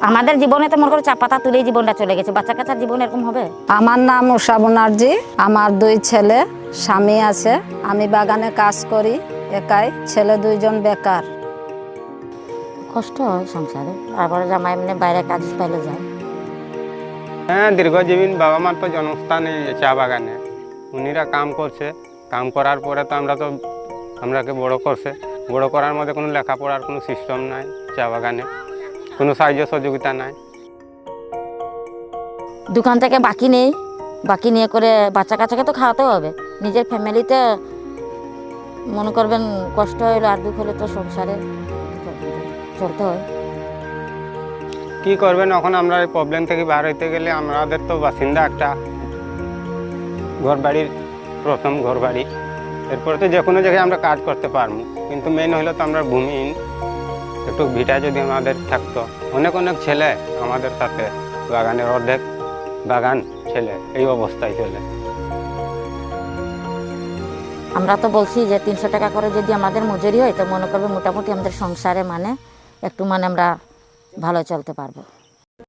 আমাদের জীবনে তো মনে করো চা পাতা তুলেই জীবনটা চলে গেছে। বাচ্চা কাচ্চার জীবন এরকম হবে? আমার নাম উষা ব্যানার্জি আমার দুই ছেলে স্বামী আছে। আমি বাগানে কাজ করি একাই ছেলে দুইজন বেকার। কষ্ট হয় সংসারে তারপরে জামাই এমনি বাইরে কাজ পাইলে যায়। হ্যাঁ দীর্ঘজীবীন বাবা মার তো জন্মস্থান চা বাগানে। উনিরা কাম করছে। কাম করার পরে তো আমরা তো আমরাকে বড় করছে। বড় করার মধ্যে কোনো লেখাপড়ার কোনো সিস্টেম নাই চা বাগানে। কোনো সাহায্য সহযোগিতা নাই। দোকান থেকে বাকি নেই। বাকি নিয়ে করে বাচ্চা কাচ্চাকে তো খাওয়াতে হবে। নিজের ফ্যামিলিতে মনে করবেন কষ্ট হইল আর দুঃখ হলে তো সংসারে। চলতে হয়। কি করবেন? এখন আমরা এই প্রবলেম থেকে বার হইতে গেলে আমাদের তো বাসিন্দা একটা ঘর বাড়ির প্রথম ঘর বাড়ি এরপরে তো যে কোনো জায়গায় আমরা কাজ করতে পারব। কিন্তু মেন হলো তো আমরা ভূমিহীন। একটু ভিটা যদি আমাদের থাকতো। অনেক অনেক ছেলে আমাদের সাথে বাগানের অর্ধেক বাগান ছেলে, এই অবস্থায় চলে আমরা তো বলছি যে তিনশো টাকা করে যদি আমাদের মজুরি হয়, তো মনে করবে মোটামুটি আমাদের সংসারে মানে একটু মানে আমরা ভালো চলতে পারব।